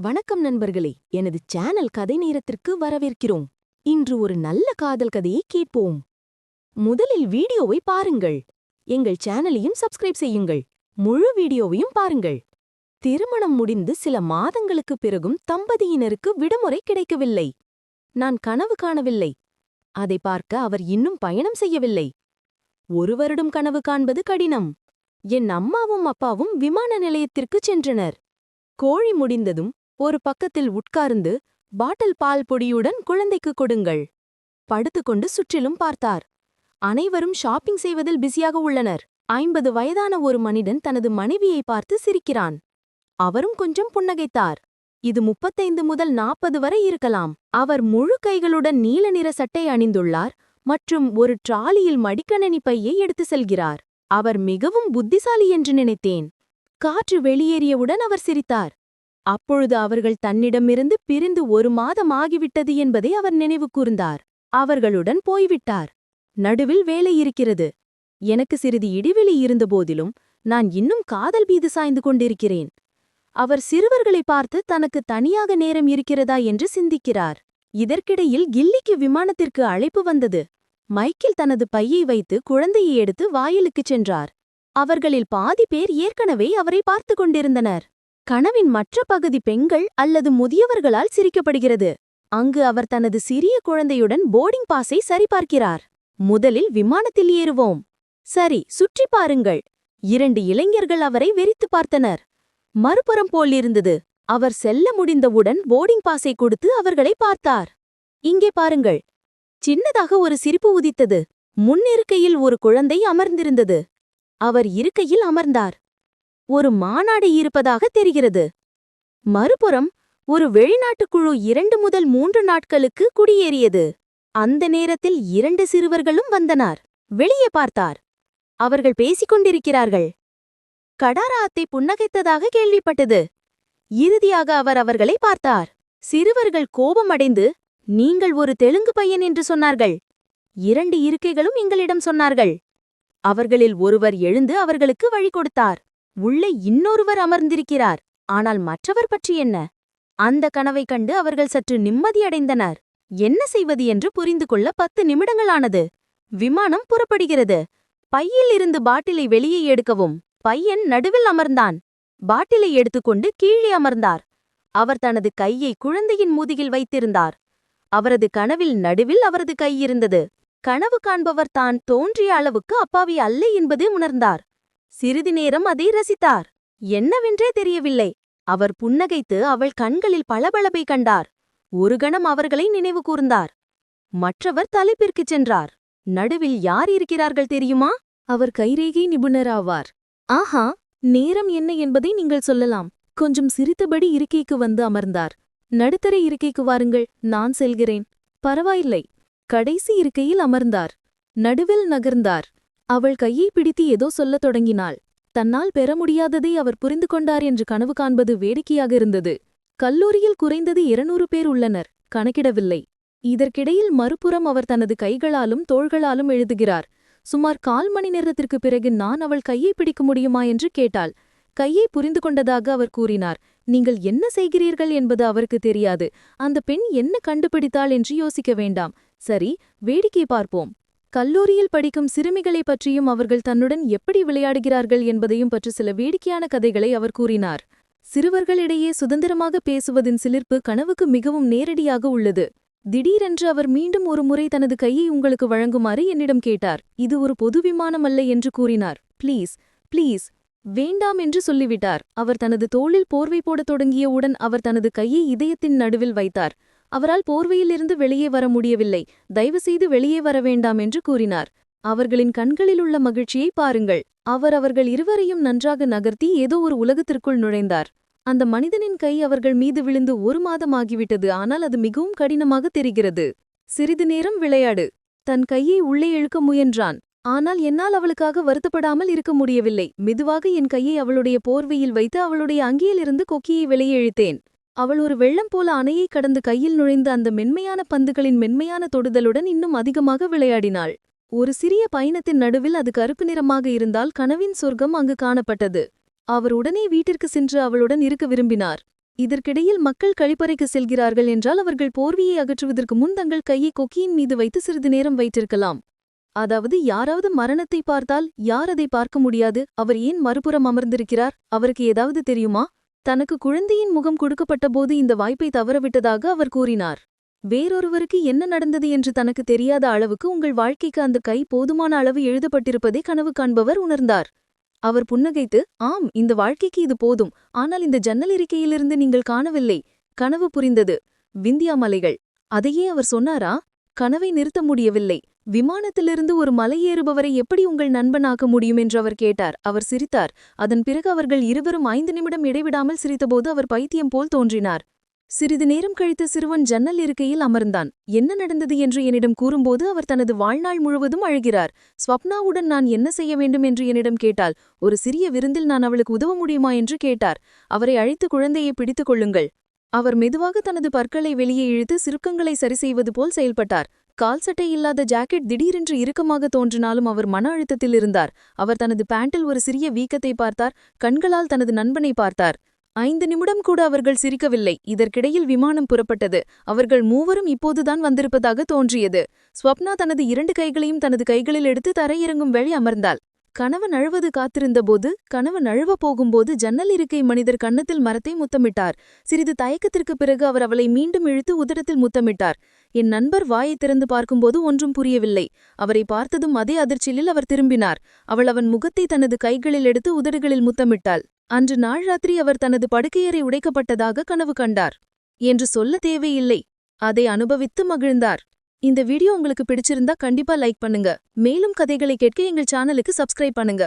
வணக்கம் நண்பர்களே எனது சேனல் கதை நேரத்திற்கு வரவேற்கிறோம். இன்று ஒரு நல்ல காதல் கதையை கேட்போம். முதலில் வீடியோவை பாருங்கள். எங்கள் சேனலையும் சப்ஸ்கிரைப் செய்யுங்கள். முழு வீடியோவையும் பாருங்கள். திருமணம் முடிந்து சில மாதங்களுக்குப் பிறகும் தம்பதியினருக்கு விடுமுறை கிடைக்கவில்லை. நான் கனவு காணவில்லை. அதை பார்க்க அவர் இன்னும் பயணம் செய்யவில்லை. ஒரு வருடம் கனவு காண்பது கடினம். என் அம்மாவும் அப்பாவும் விமான நிலையத்திற்குச் சென்றனர். கோழி முடிந்ததும் ஒரு பக்கத்தில் உட்கார்ந்து பாட்டில் பால் பொடியுடன் குழந்தைக்கு கொடுங்கள். படுத்துக்கொண்டு சுற்றிலும் பார்த்தார். அனைவரும் ஷாப்பிங் செய்வதில் பிஸியாக உள்ளனர். ஐம்பது வயதான ஒரு மனிதன் தனது மனைவியை பார்த்து சிரிக்கிறான். அவரும் கொஞ்சம் புன்னகைத்தார். இது முப்பத்தைந்து முதல் நாற்பது வரை இருக்கலாம். அவர் முழு கைகளுடன் நீல நிற சட்டை அணிந்துள்ளார் மற்றும் ஒரு ட்ராலியில் மடிக்கணனி பையை எடுத்து செல்கிறார். அவர் மிகவும் புத்திசாலி என்று நினைத்தேன். காற்று வெளியேறியவுடன் அவர் சிரித்தார். அப்பொழுது அவர்கள் தன்னிடமிருந்து பிரிந்து ஒரு மாதம் ஆகிவிட்டது என்பதை அவர் நினைவு கூர்ந்தார். அவர்களுடன் போய்விட்டார். நடுவில் வேலை இருக்கிறது. எனக்கு சிறிது இடைவெளி இருந்தபோதிலும் நான் இன்னும் காதல் மீது சாய்ந்து கொண்டிருக்கிறேன். அவர் சிறுவர்களை பார்த்து தனக்கு தனியாக நேரம் இருக்கிறதா என்று சிந்திக்கிறார். இதற்கிடையில் கில்லிக்கு விமானத்திற்கு அழைப்பு வந்தது. மைக்கில் தனது பையை வைத்து குழந்தையை எடுத்து வாயிலுக்குச் சென்றார். அவர்களில் பாதி பேர் ஏற்கனவே அவரை பார்த்து கொண்டிருந்தனர். கனவின் மற்ற பகுதி பெண்கள் அல்லது முதியவர்களால் சிரிக்கப்படுகிறது. அங்கு அவர் தனது சிறிய குழந்தையுடன் போர்டிங் பாஸை சரிபார்க்கிறார். முதலில் விமானத்தில் ஏறுவோம். சரி சுற்றி பாருங்கள். இரண்டு இளைஞர்கள் அவரை வெறித்து பார்த்தனர். மறுபுறம் போல் இருந்தது. அவர் செல்ல முடிந்தவுடன் போர்டிங் பாஸை கொடுத்து அவர்களை பார்த்தார். இங்கே பாருங்கள். சின்னதாக ஒரு சிரிப்பு உதித்தது. முன்னிருக்கையில் ஒரு குழந்தை அமர்ந்திருந்தது. அவர் இருக்கையில் அமர்ந்தார். ஒரு மாநாடு இருப்பதாக தெரிகிறது. மறுபுறம் ஒரு வெளிநாட்டுக் குழு இரண்டு முதல் மூன்று நாட்களுக்கு குடியேறியது. அந்த நேரத்தில் இரண்டு சிறுவர்களும் வந்தனர். வெளியே பார்த்தார். அவர்கள் பேசிக் கொண்டிருக்கிறார்கள். கடாரா அத்தை புன்னகைத்ததாக கேள்விப்பட்டது. இறுதியாக அவர் அவர்களை பார்த்தார். சிறுவர்கள் கோபமடைந்து நீங்கள் ஒரு தெலுங்கு பையன் என்று சொன்னார்கள். இரண்டு இருக்கைகளும் எங்களிடம் சொன்னார்கள். அவர்களில் ஒருவர் எழுந்து அவர்களுக்கு வழி கொடுத்தார். உள்ளே இன்னொருவர் அமர்ந்திருக்கிறார். ஆனால் மற்றவர் பற்றி என்ன? அந்த கனவை கண்டு அவர்கள் சற்று நிம்மதியடைந்தனர். என்ன செய்வது என்று புரிந்து கொள்ள பத்து நிமிடங்களானது. விமானம் புறப்படுகிறது. பையில் இருந்து பாட்டிலை வெளியே எடுக்கவும். பையன் நடுவில் அமர்ந்தான். பாட்டிலை எடுத்துக்கொண்டு கீழே அமர்ந்தார். அவர் தனது கையை குழந்தையின் முதுகில் வைத்திருந்தார். அவரது கனவில் நடுவில் அவரது கை இருந்தது. கனவு காண்பவர் தான் தோன்றிய அளவுக்கு அப்பாவி அல்ல என்பது உணர்ந்தார். சிறிது நேரம் அதை ரசித்தார். என்னவென்றே தெரியவில்லை. அவர் புன்னகைத்து அவள் கண்களில் பளபளப்பை கண்டார். ஒரு கணம் அவர்களை நினைவு கூர்ந்தார். மற்றவர் தலைப்பிற்குச் சென்றார். நடுவில் யார் இருக்கிறார்கள் தெரியுமா? அவர் கைரேகை நிபுணராவார். ஆஹா நேரம் என்ன என்பதை நீங்கள் சொல்லலாம். கொஞ்சம் சிரித்தபடி இருக்கைக்கு வந்து அமர்ந்தார். நடுத்தர இருக்கைக்கு வாருங்கள் நான் செல்கிறேன். பரவாயில்லை. கடைசி இருக்கையில் அமர்ந்தார். நடுவில் நகர்ந்தார். அவள் கையை பிடித்து ஏதோ சொல்லத் தொடங்கினாள். தன்னால் பெற முடியாததை அவர் புரிந்து கொண்டார் என்று கனவு காண்பது வேடிக்கையாக இருந்தது. கல்லூரியில் குறைந்தது இருநூறு பேர் உள்ளனர். கணக்கிடவில்லை. இதற்கிடையில் மறுபுறம் அவர் தனது கைகளாலும் தோள்களாலும் எழுதுகிறார். சுமார் கால் மணி நேரத்திற்குப் பிறகு நான் அவள் கையை பிடிக்க முடியுமா என்று கேட்டாள். கையை புரிந்து கொண்டதாக அவர் கூறினார். நீங்கள் என்ன செய்கிறீர்கள் என்பது அவருக்கு தெரியாது. அந்த பெண் என்ன கண்டுபிடித்தாள் என்று யோசிக்க வேண்டாம். சரி வேடிக்கை பார்ப்போம். கல்லூரியில் படிக்கும் சிறுமிகளைப் பற்றியும் அவர்கள் தன்னுடன் எப்படி விளையாடுகிறார்கள் என்பதையும் பற்றி சில வேடிக்கையான கதைகளை அவர் கூறினார். சிறுவர்களிடையே சுதந்திரமாக பேசுவதின் சிலிர்ப்பு கனவுக்கு மிகவும் நேரடியாக உள்ளது. திடீரென்று அவர் மீண்டும் ஒரு முறை தனது கையை உங்களுக்கு வழங்குமாறு என்னிடம் கேட்டார். இது ஒரு பொது விமானம் அல்ல என்று கூறினார். ப்ளீஸ் ப்ளீஸ் வேண்டாம் என்று சொல்லிவிட்டார். அவர் தனது தோளில் போர்வை போடத் தொடங்கியவுடன் அவர் தனது கையை இதயத்தின் நடுவில் வைத்தார். அவரால் போர்வையிலிருந்து வெளியே வர முடியவில்லை. தயவுசெய்து வெளியே வர வேண்டாம் என்று கூறினார். அவர்களின் கண்களிலுள்ள மகிழ்ச்சியை பாருங்கள். அவர் அவர்கள் இருவரையும் நன்றாக நகர்த்தி ஏதோ ஒரு உலகத்திற்குள் நுழைந்தார். அந்த மனிதனின் கை அவர்கள் மீது விழுந்து ஒரு மாதம் ஆகிவிட்டது. ஆனால் அது மிகவும் கடினமாக தெரிகிறது. சிறிது நேரம் விளையாடு. தன் கையை உள்ளே இழுக்க முயன்றான். ஆனால் என்னால் அவளுக்காக வருத்தப்படாமல் இருக்க முடியவில்லை. மெதுவாக என் கையை அவளுடைய போர்வையில் வைத்து அவளுடைய அங்கியிலிருந்து கொக்கியை வெளியே இழுத்தேன். அவள் ஒரு வெள்ளம் போல அணையை கடந்து கையில் நுழைந்த அந்த மென்மையான பந்துகளின் மென்மையான தொடுதலுடன் இன்னும் அதிகமாக விளையாடினாள். ஒரு சிறிய பயணத்தின் நடுவில் அது கருப்பு நிறமாக இருந்தால் கனவின் சொர்க்கம் அங்கு காணப்பட்டது. அவர் உடனே வீட்டிற்கு சென்று அவளுடன் இருக்க விரும்பினார். இதற்கிடையில் மக்கள் கழிப்பறைக்கு செல்கிறார்கள் என்றால் அவர்கள் போர்வியை அகற்றுவதற்கு முன் தங்கள் கையை கொக்கியின் மீது வைத்து சிறிது நேரம் வைத்திருக்கலாம். அதாவது யாராவது மரணத்தை பார்த்தால் யார் அதை பார்க்க முடியாது? அவர் ஏன் மறுபுறம் அமர்ந்திருக்கிறார்? அவருக்கு ஏதாவது தெரியுமா? தனக்கு குழந்தையின் முகம் கொடுக்கப்பட்டபோது இந்த வாய்ப்பை தவறவிட்டதாக அவர் கூறினார். வேறொருவருக்கு என்ன நடந்தது என்று தனக்கு தெரியாத அளவுக்கு உங்கள் வாழ்க்கைக்கு அந்த கை போதுமான அளவு எழுதப்பட்டிருப்பதை கனவு காண்பவர் உணர்ந்தார். அவர் புன்னகைத்து ஆம் இந்த வாழ்க்கைக்கு இது போதும். ஆனால் இந்த ஜன்னல் இருக்கையிலிருந்து நீங்கள் காணவில்லை. கனவு புரிந்தது. விந்தியா மலைகள் அதையே அவர் சொன்னாரா? கனவை நிறுத்த முடியவில்லை. விமானத்திலிருந்து ஒரு மலையேறுபவரை எப்படி உங்கள் நண்பனாக்க முடியும் என்று அவர் கேட்டார். அவர் சிரித்தார். அதன் பிறகு அவர்கள் இருவரும் ஐந்து நிமிடம் இடைவிடாமல் சிரித்தபோது அவர் பைத்தியம் போல் தோன்றினார். சிறிது நேரம் கழித்து சிறுவன் ஜன்னல் இருக்கையில் அமர்ந்தான். என்ன நடந்தது? என்று என்னிடம் கூறும்போது அவர் தனது வாழ்நாள் முழுவதும் அழுகிறார். ஸ்வப்னாவுடன் நான் என்ன செய்ய வேண்டும்? என்று என்னிடம் கேட்டால் ஒரு சிறிய விருந்தில் நான் அவளுக்கு உதவ முடியுமா? என்று கேட்டார். அவரை அழைத்து குழந்தையை பிடித்துக் கொள்ளுங்கள். அவர் மெதுவாக தனது பற்களை வெளியே இழுத்து சிறுக்கங்களை சரிசெய்வது போல் செயல்பட்டார். கால் சட்டை இல்லாத ஜாக்கெட் திடீரென்று இறுக்கமாக தோன்றினாலும் அவர் மன அழுத்தத்தில் இருந்தார். அவர் தனது பேண்டில் ஒரு சிறிய வீக்கத்தை பார்த்தார். கண்களால் தனது நண்பனை பார்த்தார். ஐந்து நிமிடம் கூட அவர்கள் சிரிக்கவில்லை. இதற்கிடையில் விமானம் புறப்பட்டது. அவர்கள் மூவரும் இப்போதுதான் வந்திருப்பதாக தோன்றியது. ஸ்வப்னா தனது இரண்டு கைகளையும் தனது கைகளில் எடுத்து தரையிறங்கும் வழி அமர்ந்தாள். கனவு நழுவது காத்திருந்தபோது கனவு நழுவ போகும்போது ஜன்னல் இருக்கை மனிதர் கன்னத்தில் மரத்தை முத்தமிட்டார். சிறிது தயக்கத்திற்குப் பிறகு அவர் அவளை மீண்டும் இழுத்து உதடத்தில் முத்தமிட்டார். என் நண்பர் வாயை திறந்து பார்க்கும்போது ஒன்றும் புரியவில்லை. அவரை பார்த்ததும் அதே அதிர்ச்சியில் அவர் திரும்பினார். அவள் அவன் முகத்தை தனது கைகளில் எடுத்து உதடுகளில் முத்தமிட்டாள். அன்று நாள் ராத்திரி அவர் தனது படுக்கையறை உடைக்கப்பட்டதாக கனவு கண்டார். என்று சொல்ல தேவையில்லை. அதை அனுபவித்து மகிழ்ந்தார். இந்த வீடியோ உங்களுக்கு பிடிச்சிருந்தா கண்டிப்பா லைக் பண்ணுங்க. மேலும் கதைகளை கேட்க எங்கள் சேனலுக்கு சப்ஸ்கிரைப் பண்ணுங்க.